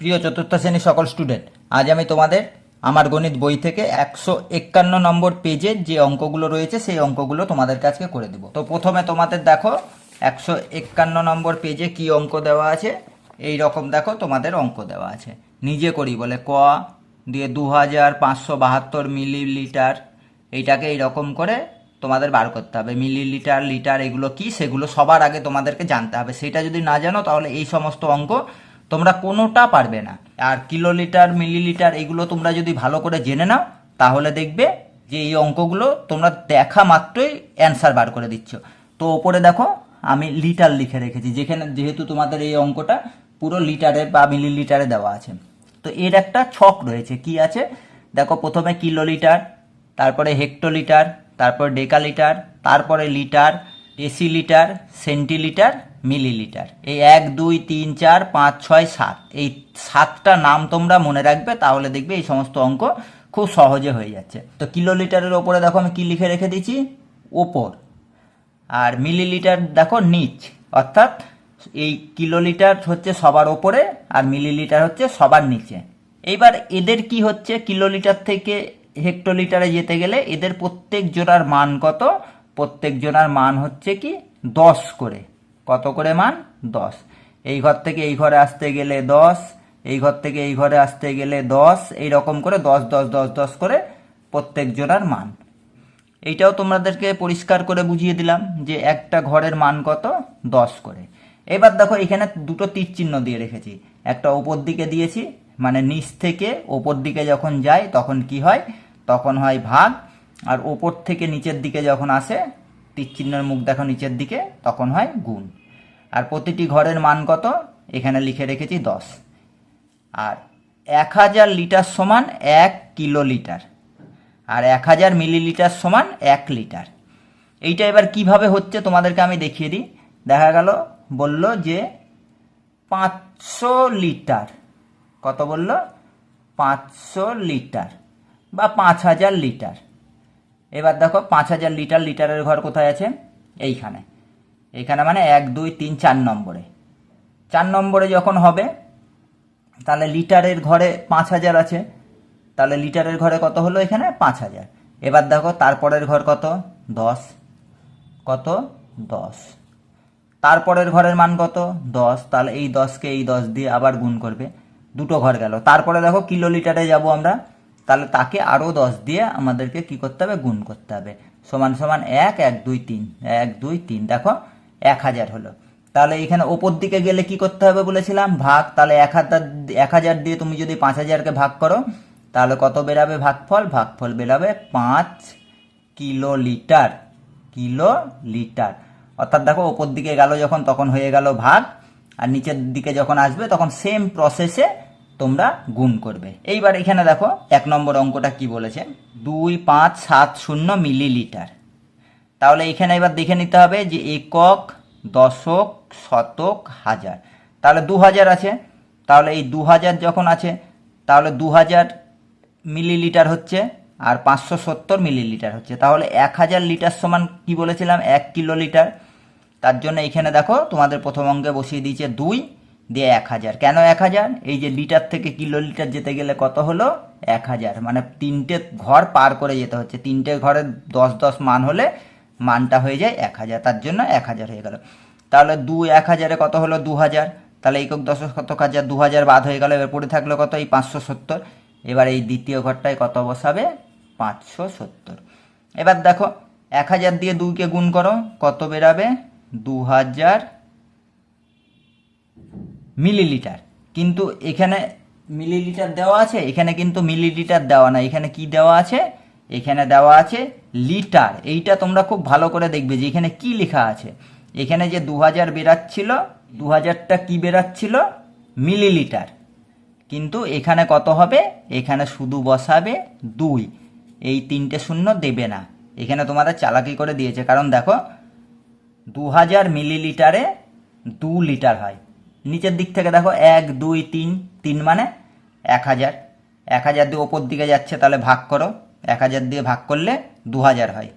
প্রিয় চতুর্থ শ্রেণির সকল স্টুডেন্ট আজ আমি তোমাদের আমার গণিত বই থেকে একশো একান্ন নম্বর পেজে যে অঙ্কগুলো রয়েছে, সেই অঙ্কগুলো তোমাদের কাছে করে দিব। তো প্রথমে তোমাদের দেখো, একশো একান্ন নম্বর পেজে কি অঙ্ক দেওয়া আছে? এই রকম দেখো, তোমাদের অঙ্ক দেওয়া আছে। নিজে করি বলে ক, দিয়ে দু হাজার পাঁচশো বাহাত্তর মিলিলিটার, এইটাকে এইরকম করে তোমাদের বার করতে হবে। মিলিলিটার, লিটার, এগুলো কি? সেগুলো সবার আগে তোমাদেরকে জানতে হবে। সেটা যদি না জানো, তাহলে এই সমস্ত অঙ্ক তোমরা কোনোটা পারবে না। আর কিলোলিটার, মিলিলিটার এগুলো তোমরা যদি ভালো করে জেনে নাও, তাহলে দেখবে যে এই অঙ্কগুলো তোমরা দেখা মাত্রই অ্যান্সার বার করে দিচ্ছ। তো ওপরে দেখো, আমি লিটার লিখে রেখেছি। যেখানে যেহেতু তোমাদের এই অঙ্কটা পুরো লিটারে বা মিলিলিটারে দেওয়া আছে। তো এর একটা ছক রয়েছে। কি আছে? দেখো, প্রথমে কিলোলিটার, তারপরে হেক্টোলিটার, তারপর ডেকালিটার, তারপরে লিটার ডেসিলিটার সেন্টিলিটার মিলিলিটার এই এক, দুই, তিন, চার, পাঁচ, ছয়, সাত। এই সাতটা নাম তোমরা মনে রাখবে, তাহলে দেখবে এই সমস্ত অঙ্ক খুব সহজে হয়ে যাচ্ছে। তো কিলোলিটারের ওপরে দেখো আমি কি লিখে রেখে দিয়েছি? ওপর। আর মিলিলিটার দেখো নিচ, অর্থাৎ এই কিলোলিটার হচ্ছে সবার ওপরে আর মিলিলিটার হচ্ছে সবার নিচে। এইবার এদের কি হচ্ছে? কিলোলিটার থেকে হেক্টোলিটারে যেতে গেলে এদের প্রত্যেক জোড়ার মান কত? প্রত্যেক জোড়ার মান হচ্ছে কি? দশ করে। কত করে মান? দশ। এই ঘর থেকে এই ঘরে আসতে গেলে দশ, এই ঘর থেকে এই ঘরে আসতে গেলে দশ, এই রকম করে দশ দশ দশ দশ করে প্রত্যেক জোড়ার মান। এইটাও তোমাদেরকে পরিষ্কার করে বুঝিয়ে দিলাম যে একটা ঘরের মান কত? দশ করে। এবার দেখো এখানে দুটো তীর চিহ্ন দিয়ে রেখেছি। একটা ওপর দিকে দিয়েছি মানে নিচ থেকে ওপর দিকে যখন যায় তখন কি হয়? তখন হয় ভাগ আর ওপর থেকে নিচের দিকে যখন আসে তীর চিহ্নের মুখ দেখো নিচের দিকে, তখন হয় গুণ। আর প্রতিটি ঘরের মান কত? এখানে লিখে রেখেছি দশ। আর এক হাজার লিটার সমান এক কিলো লিটার আর এক হাজার মিলিলিটার সমান এক লিটার। এইটা এবার কীভাবে হচ্ছে তোমাদেরকে আমি দেখিয়ে দিই। দেখা গেল, বলল যে পাঁচশো লিটার। কত বলল? পাঁচশো লিটার বা পাঁচ হাজার লিটার। এবার দেখো পাঁচ হাজার লিটার, লিটারের ঘর কোথায় আছে? এইখানে। এইখানে মানে এক, দুই, তিন, চার নম্বরে। চার নম্বরে যখন হবে, তাহলে লিটারের ঘরে পাঁচ হাজার আছে। তাহলে লিটারের ঘরে কত হলো এখানে? পাঁচ হাজার। এবার দেখো তারপরের ঘর কত? দশ। কত? দশ। তারপরের ঘরের মান কত? দশ। তাহলে এই দশকে এই দশ দিয়ে আবার গুণ করবে। দুটো ঘর গেল। তারপরে দেখো কিলো লিটারে যাব আমরা। তাহলে তাকে আরও দশ দিয়ে আমাদেরকে কি করতে হবে? গুণ করতে হবে। সমান সমান এক এক, দুই, তিন। এক, দুই, তিন, দেখো, এক হাজার হলো। তাহলে এখানে ওপর দিকে গেলে কি করতে হবে বলেছিলাম? ভাগ, তাহলে এক হাজার এক হাজার দিয়ে তুমি যদি পাঁচ হাজারকে ভাগ করো, তাহলে কত বেরাবে ভাগফল? ভাগফল বেরাবে পাঁচ কিলো লিটার কিলো লিটার অর্থাৎ দেখো, ওপর দিকে গেল যখন, তখন হয়ে গেল ভাগ। আর নিচের দিকে যখন আসবে, তখন সেম প্রসেসে তোমরা গুণ করবে। এইবার এখানে দেখো, এক নম্বর অঙ্কটা কি বলেছে? দুই পাঁচ সাত শূন্য মিলিলিটার। তাহলে এখানে এবার দেখে নিতে হবে যে একক, দশক, শতক, হাজার। তাহলে দু হাজার আছে। তাহলে এই দু হাজার যখন আছে, তাহলে দু হাজার মিলিলিটার হচ্ছে আর পাঁচশো সত্তর মিলিলিটার হচ্ছে। তাহলে এক হাজার লিটার সমান কি বলেছিলাম? এক কিলো লিটার তার জন্য এখানে দেখো, তোমাদের প্রথম অঙ্কে বসিয়ে দিয়েছে দুই। দিয়ে এক হাজার। কেন এক হাজার? এই যে লিটার থেকে কিলো লিটার যেতে গেলে কত হলো? এক হাজার। মানে তিনটে ঘর পার করে যেতে হচ্ছে। তিনটে ঘরে দশ দশ মান হলে মানটা হয়ে যায় এক হাজার। তার জন্য এক হাজার হয়ে গেল। তাহলে দু এক হাজারে কত হলো? দু হাজার। তাহলে একক দশ কত হাজার দু হাজার বাদ হয়ে গেল। এবার পড়ে থাকল কত? এই পাঁচশো সত্তর। এবার এই দ্বিতীয় ঘরটায় কত বসাবে? পাঁচশো সত্তর। এবার দেখো, এক হাজার দিয়ে দুইকে গুণ করো। কত বেরাবে? দু হাজার মিলিলিটার। কিন্তু এখানে মিলিলিটার দেওয়া আছে, এখানে কিন্তু মিলিলিটার দেওয়া না এখানে কি দেওয়া আছে? এখানে দেওয়া আছে লিটার। এইটা তোমরা খুব ভালো করে দেখবে যে এখানে কি লেখা আছে। এখানে যে দু হাজার বেরাচ্ছিল দু হাজারটা কি বেরাচ্ছিল? মিলিলিটার। কিন্তু এখানে কত হবে? এখানে শুধু বসাবে দুই। এই তিনটে শূন্য দেবে না। এখানে তোমাদের চালাকি করে দিয়েছে। কারণ দেখো দু হাজার মিলিলিটারে দু লিটার হয়। নিচের দিক থেকে দেখো এক, দুই, তিন তিন মানে এক হাজার। এক হাজার দিয়ে ওপর দিকে যাচ্ছে, তাহলে ভাগ করো। এক হাজার দিয়ে ভাগ করলে দু হাজার হয়।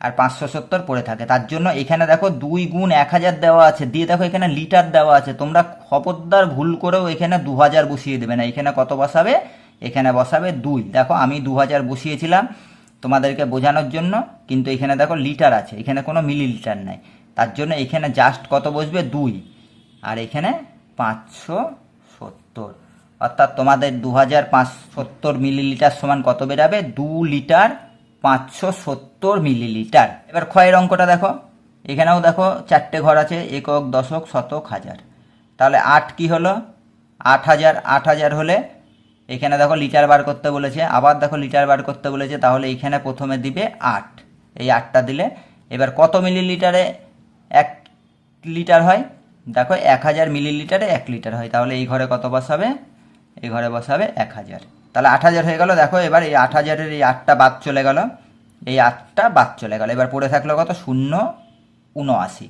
আর পাঁচশো সত্তর পড়ে থাকে। তার জন্য এখানে দেখো দুই গুণ এক হাজার দেওয়া আছে। দিয়ে দেখো এখানে লিটার দেওয়া আছে। তোমরা খবরদার ভুল করেও এখানে দু হাজার বসিয়ে দেবে না। এখানে কত বসাবে? এখানে বসাবে দুই। দেখো আমি দু হাজার বসিয়েছিলাম তোমাদেরকে বোঝানোর জন্য, কিন্তু এখানে দেখো লিটার আছে। এখানে কোনো মিলি লিটার নাই। তার জন্য এখানে জাস্ট কত বসবে? দুই। আর এখানে পাঁচশো সত্তর। অর্থাৎ তোমাদের দু হাজার সত্তর মিলিলিটার সমান কত বেরাবে? দু লিটার পাঁচশো সত্তর মিলিলিটার। এবার ক্ষয়ের অঙ্কটা দেখো। এখানেও দেখো চারটে ঘর আছে, একক, দশক, শতক, হাজার। তাহলে আট কি হলো? আট হাজার আট হাজার হলে এখানে দেখো লিটার বার করতে বলেছে, আবার দেখো লিটার বার করতে বলেছে, তাহলে এখানে প্রথমে দিবে আট। এই আটটা দিলে এবার কত মিলিলিটারে এক লিটার হয়? দেখো, এক হাজার মিলিলিটারে এক লিটার হয়। তাহলে এই ঘরে কত বসাবে? এই ঘরে বসাবে এক হাজার। তাহলে আট হাজার হয়ে গেল। দেখো, এবার এই আট হাজারের এই আটটা বাদ চলে গেল। এই আটটা বাদ চলে গেল। এবার পড়ে থাকল কত? শূন্য উনআশি।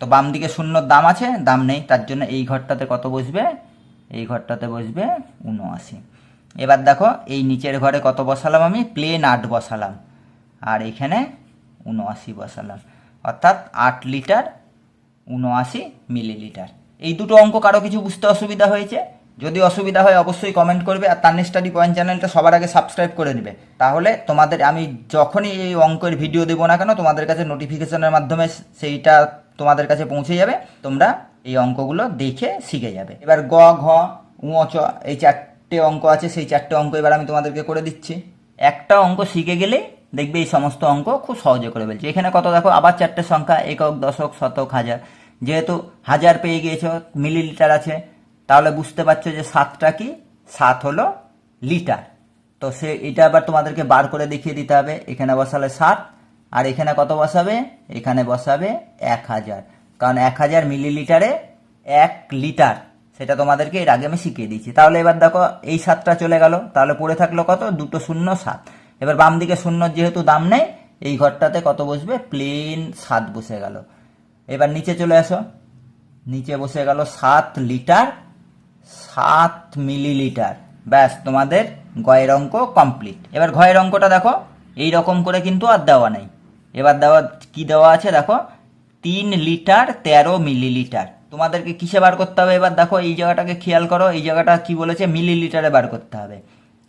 তো বাম দিকে শূন্যর দাম আছে, দাম নেই। তার জন্য এই ঘরটাতে কত বসবে? এই ঘরটাতে বসবে উনআশি। এবার দেখো, এই নিচের ঘরে কত বসালাম আমি? প্লেন আট বসালাম। আর এখানে উনআশি বসালাম। অর্থাৎ আট লিটার উনআশি মিলিলিটার। এই দুটো অঙ্ক কারও কিছু বুঝতে অসুবিধা হয়েছে? যদি অসুবিধা হয়, অবশ্যই কমেন্ট করবে আর তান্নি স্টাডি পয়েন্ট চ্যানেলটা সবার আগে সাবস্ক্রাইব করে নেবে। তাহলে তোমাদের, আমি যখনই এই অঙ্কের ভিডিও দেবো না কেন, তোমাদের কাছে নোটিফিকেশনের মাধ্যমে সেইটা তোমাদের কাছে পৌঁছে যাবে। তোমরা এই অঙ্কগুলো দেখে শিখে যাবে। এবার গ, ঘ, উঁ, চ, এই চারটে অঙ্ক আছে, সেই চারটে অঙ্ক এবার আমি তোমাদেরকে করে দিচ্ছি। একটা অঙ্ক শিখে গেলে দেখবে এই সমস্ত অঙ্ক খুব সহজে করে ফেলছে। এখানে কত দেখো? আবার চারটে সংখ্যা, একক, দশক, শতক, হাজার। যেহেতু হাজার পেয়ে গিয়েছো, মিলিলিটার আছে, তাহলে বুঝতে পারছ যে সাতটা কি? সাত হলো লিটার। তো সে, এটা আবার তোমাদেরকে বার করে দেখিয়ে দিতে হবে। এখানে বসালে সাত, আর এখানে কত বসাবে? এখানে বসাবে এক হাজার। কারণ এক হাজার মিলিলিটারে এক লিটার, সেটা তোমাদেরকে এর আগে আমি শিখিয়ে দিয়েছি। তাহলে এবার দেখো, এই সাতটা চলে গেল। তাহলে পড়ে থাকল কত? দুটো শূন্য সাত। এবার বাম দিকে শূন্য যেহেতু দাম নেই, এই ঘরটাতে কত বসবে? প্লেন সাত বসে গেল। এবার নিচে চলে আসো। নিচে বসে গেল সাত লিটার, সাত মিলিলিটার। ব্যাস, তোমাদের গয়ের অঙ্ক কমপ্লিট এবার ঘয়ের অঙ্কটা দেখো। এই রকম করে কিন্তু আর দেওয়া নেই। এবার দেওয়া, কি দেওয়া আছে দেখো? তিন লিটার তেরো মিলিলিটার। তোমাদেরকে কিসে বার করতে হবে? এবার দেখো, এই জায়গাটাকে খেয়াল করো। এই জায়গাটা কি বলেছে? মিলিলিটারে বার করতে হবে।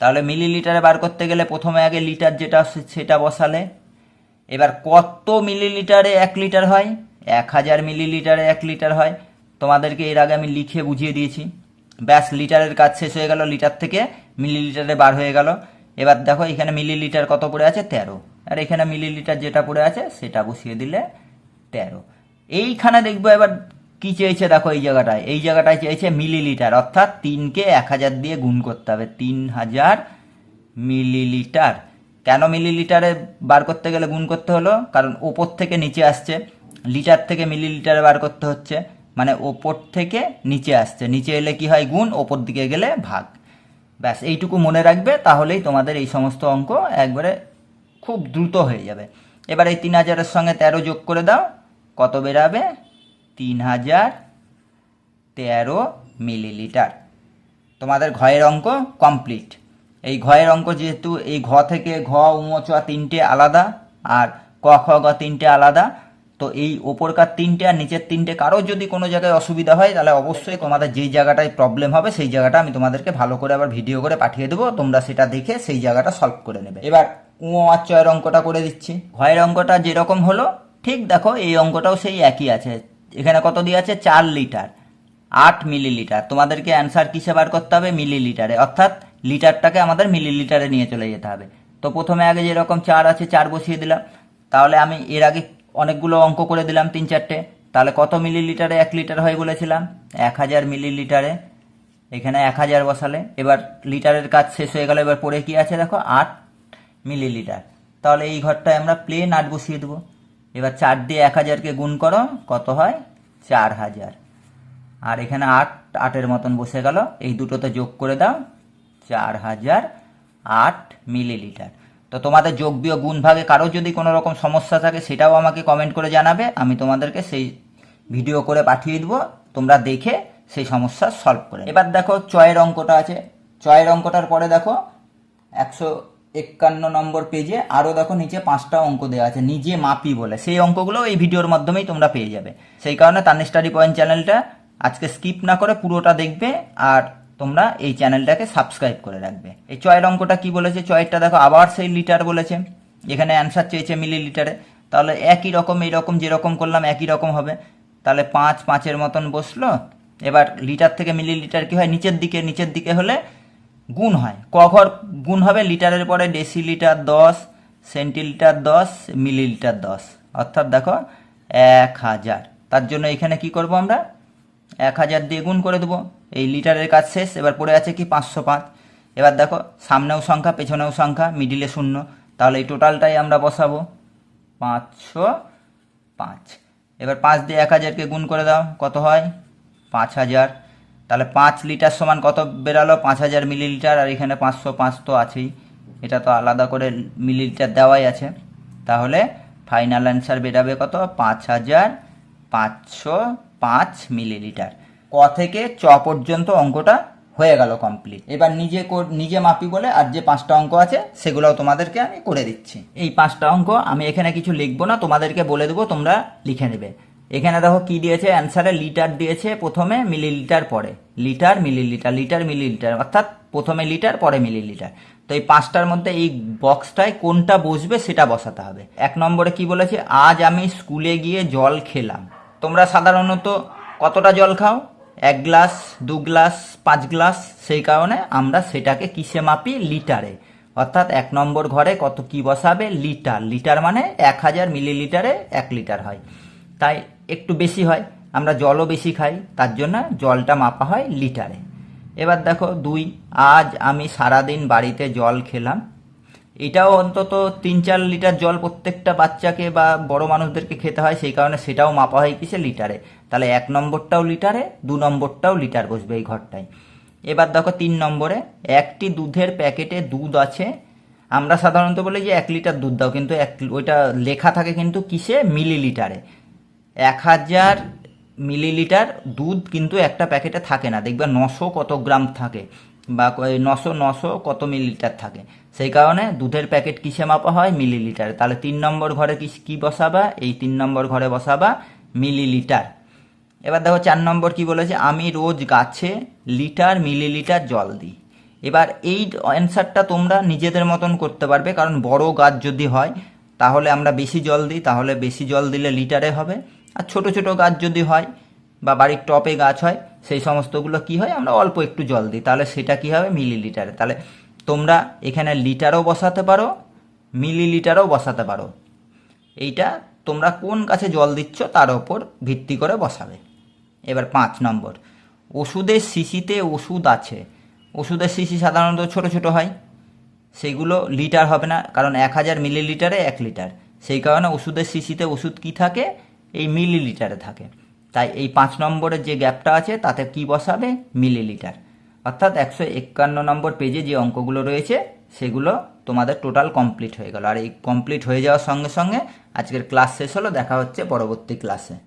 তাহলে মিলিলিটারে বার করতে গেলে প্রথমে আগে লিটার যেটা সেটা বসালে। এবার কত মিলিলিটারে এক লিটার হয়? এক হাজার মিলিলিটারে এক লিটার হয়। তোমাদেরকে এর আগে আমি লিখে বুঝিয়ে দিয়েছি। ব্যাস, লিটারের কাজ শেষ হয়ে গেল, লিটার থেকে মিলিলিটারে বার হয়ে গেল। এবার দেখো, এখানে মিলিলিটার কত পড়ে আছে? তেরো। আর এখানে মিলিলিটার যেটা পড়ে আছে, সেটা বসিয়ে দিলে তেরো। এইখানে দেখব এবার কি চেয়েছে দেখো এই জায়গাটায়? এই জায়গাটায় চেয়েছে মিলিলিটার। অর্থাৎ তিনকে এক হাজার দিয়ে গুণ করতে হবে। তিন হাজার মিলিলিটার। কেন মিলিলিটারে বার করতে গেলে গুণ করতে হলো? কারণ ওপর থেকে নিচে আসছে। লিটার থেকে মিলিলিটারে বার করতে হচ্ছে। মানে ওপর থেকে নিচে আসছে। নিচে এলে কি হয় গুণ, ওপর দিকে গেলে ভাগ। ব্যাস, এইটুকু মনে রাখবে, তাহলেই তোমাদের এই সমস্ত অঙ্ক একবারে খুব দ্রুত হয়ে যাবে। এবার এই তিন হাজারের সঙ্গে তেরো যোগ করে দাও। কত বেরাবে? তিন হাজার তেরো মিলিলিটার। তোমাদের ঘয়ের অঙ্ক কমপ্লিট। এই ঘয়ের অঙ্ক যেহেতু এই ঘ থেকে ঘ উঁচ তিনটে আলাদা আর ক, খ, গ তিনটে আলাদা, তো এই ওপরকার তিনটে আর নিচের তিনটে কারও যদি কোনো জায়গায় অসুবিধা হয়, তাহলে অবশ্যই তোমাদের যেই জায়গাটায় প্রবলেম হবে, সেই জায়গাটা আমি তোমাদেরকে ভালো করে আবার ভিডিও করে পাঠিয়ে দেবো। তোমরা সেটা দেখে সেই জায়গাটা সলভ করে নেবে। এবার উ আর চয়ের অঙ্কটা করে দিচ্ছি। ঘয়ের অঙ্কটা যেরকম হলো, ঠিক দেখো, এই অঙ্কটাও সেই একই আছে। এখানে কত দিয়ে আছে? চার লিটার। আট মিলিলিটার। তোমাদেরকে অ্যান্সার কিসে বার করতে হবে? মিলিলিটারে। অর্থাৎ লিটারটাকে আমাদের মিলিলিটারে নিয়ে চলে যেতে হবে। তো প্রথমে আগে যেরকম চার আছে, চার বসিয়ে দিলাম। তাহলে আমি এর আগে অনেকগুলো অঙ্ক করে দিলাম তিন চারটে। তাহলে কত মিলিলিটারে এক লিটার হয় বলেছিলাম? এক হাজার মিলিলিটারে। এখানে এক হাজার বসালে। এবার লিটারের কাজ শেষ হয়ে গেল। এবার পরে কি আছে দেখো? আট মিলিলিটার। তাহলে এই ঘরটায় আমরা প্লেন আট বসিয়ে দেবো। এবার চার দিয়ে এক হাজারকে গুণ করো, কত হয়? চার হাজার। আর এখানে আট, আটের মতন বসে গেল। এই দুটোতে যোগ করে দাও, চার হাজার আট মিলিলিটার। তো তোমাদের যোগ বিয়োগ গুণ ভাগে কারও যদি কোনো রকম সমস্যা থাকে, সেটাও আমাকে কমেন্ট করে জানাবে। আমি তোমাদেরকে সেই ভিডিও করে পাঠিয়ে দেবো। তোমরা দেখে সেই সমস্যা সলভ করে এবার দেখো, চয়ের অঙ্কটা আছে। চয়ের অঙ্কটার পরে দেখো, একশো একান্ন নম্বর পেজে আরও দেখো নিচে পাঁচটা অঙ্ক দেওয়া আছে, নিজে মাপি বলে। সেই অঙ্কগুলো এই ভিডিওর মাধ্যমেই তোমরা পেয়ে যাবে। সেই কারণে তানি স্টাডি পয়েন্ট চ্যানেলটা আজকে স্কিপ না করে পুরোটা দেখবে আর তোমরা এই চ্যানেলটাকে সাবস্ক্রাইব করে রাখবে। এই চয়ের অঙ্কটা কি বলেছে? চয়েরটা দেখো, আবার সেই লিটার বলেছে। এখানে অ্যান্সার চেয়েছে মিলি লিটারে তাহলে একই রকম এইরকম যেরকম করলাম, একই রকম হবে। তাহলে পাঁচ, পাঁচের মতন বসল। এবার লিটার থেকে মিলি লিটার কি হয়? নিচের দিকে নিচের দিকে হলে গুণ হয়। ক গুণ হবে লিটারের পরে ডেসিলিটার দশ, সেন্টিলিটার দশ, মিলিলিটার দশ। অর্থাৎ দেখো এক হাজার। তার জন্য এখানে কি করব আমরা? এক হাজার দিয়ে গুণ করে দেবো। এই লিটারের কাজ শেষ। এবার পড়ে আছে কি পাঁচশো পাঁচ। এবার দেখো সামনেও সংখ্যা, পেছনেও সংখ্যা, মিডিলে শূন্য। তাহলে এই টোটালটাই আমরা বসাবো। পাঁচশো পাঁচ। এবার পাঁচ দিয়ে এক হাজারকে গুণ করে দাও। কত হয়? পাঁচ হাজার। তাহলে পাঁচ লিটার সমান কত বেরালো? পাঁচ হাজার মিলিলিটার, আর এখানে পাঁচশো পাঁচ তো আছেই। এটা তো আলাদা করে মিলিলিটার দেওয়াই আছে। তাহলে ফাইনাল অ্যান্সার বেরাবে কত? পাঁচ হাজার পাঁচশো পাঁচ মিলিলিটার। ক থেকে চ পর্যন্ত অঙ্কটা হয়ে গেল কমপ্লিট এবার নিজে নিজে মাপি বলে আর যে পাঁচটা অঙ্ক আছে, সেগুলোও তোমাদেরকে আমি করে দিচ্ছি। এই পাঁচটা অঙ্ক আমি এখানে কিছু লিখব না, তোমাদেরকে বলে দেবো, তোমরা লিখে নেবে। এখানে দেখো কি দিয়েছে? অ্যান্সারে লিটার দিয়েছে প্রথমে মিলিলিটার পরে। লিটার মিলিলিটার লিটার মিলিলিটার অর্থাৎ প্রথমে লিটার পরে মিলিলিটার তো এই পাঁচটার মধ্যে এই বক্সটায় কোনটা বসবে সেটা বসাতে হবে। এক নম্বরে কি বলেছে? আজ আমি স্কুলে গিয়ে জল খেলাম। তোমরা সাধারণত কতটা জল খাও? এক গ্লাস, দু গ্লাস, পাঁচ গ্লাস, সেই কারণে আমরা সেটাকে কিসে মাপি? লিটারে অর্থাৎ এক নম্বর ঘরে কত কি বসাবে? লিটার লিটার মানে এক হাজার মিলিলিটারে এক লিটার হয়। তাই একটু বেশি হয়, আমরা জলও বেশি খাই, তার জন্য জলটা মাপা হয় লিটারে। এবার দেখো, দুই, আজ আমি সারাদিন বাড়িতে জল খেলাম। এটাও অন্তত তিন, চার লিটার জল প্রত্যেকটা বাচ্চাকে বা বড় মানুষদেরকে খেতে হয়, সেই কারণে সেটাও মাপা হয় কিসে লিটারে। তাহলে এক নম্বরটাও লিটারে, দু নম্বরটাও লিটার বসবে এই ঘরটায়। এবার দেখো, তিন নম্বরে, একটি দুধের প্যাকেটে দুধ আছে। আমরা সাধারণত বলি যে এক লিটার দুধ দাও, কিন্তু এক, ওইটা লেখা থাকে কিন্তু কিসে? মিলিলিটারে। এক হাজার মিলিলিটার দুধ কিন্তু একটা প্যাকেটে থাকে না। দেখবে নশো কত গ্রাম থাকে বা নশো নশো কত মিলিলিটার থাকে। সেই কারণে দুধের প্যাকেট কিসে মাপা হয়? মিলিলিটার। তাহলে তিন নম্বর ঘরে কি কি বসাবা? এই তিন নম্বর ঘরে বসাবা মিলিলিটার। এবার দেখো চার নম্বর কি বলেছে? আমি রোজ গাছে লিটার মিলিলিটার জল দিই। এবার এই অ্যান্সারটা তোমরা নিজেদের মতন করতে পারবে। কারণ বড় গাছ যদি হয়, তাহলে আমরা বেশি জল দিই, তাহলে বেশি জল দিলে লিটারে হবে। আর ছোট ছোট গাছ যদি হয় বা বাড়ির টপে গাছ হয়, সেই সমস্তগুলো কি হয়? আমরা অল্প একটু জল দিই। তাহলে সেটা কি হবে? মিলিলিটারে। তাহলে তোমরা এখানে লিটারও বসাতে পারো, মিলিলিটারও বসাতে পারো। এইটা তোমরা কোন গাছে জল দিচ্ছ তার ওপর ভিত্তি করে বসাবে। এবার পাঁচ নম্বর। ওষুধের শিশিতে ওষুধ আছে। ওষুধের শিশি সাধারণত ছোট ছোট হয়। সেগুলো লিটার হবে না, কারণ এক হাজার মিলিলিটারে এক লিটার। সেই কারণে ওষুধের শিশিতে ওষুধ কি থাকে? এই মিলিলিটারে থাকে। তাই এই পাঁচ নম্বরের যে গ্যাপটা আছে, তাতে কি বসাবে? মিলিলিটার অর্থাৎ একশো একান্ন নম্বর পেজে যে অঙ্কগুলো রয়েছে, সেগুলো তোমাদের টোটাল কমপ্লিট হয়ে গেল। আর এই কমপ্লিট হয়ে যাওয়ার সঙ্গে সঙ্গে আজকের ক্লাস শেষ হলো, দেখা হচ্ছে পরবর্তী ক্লাসে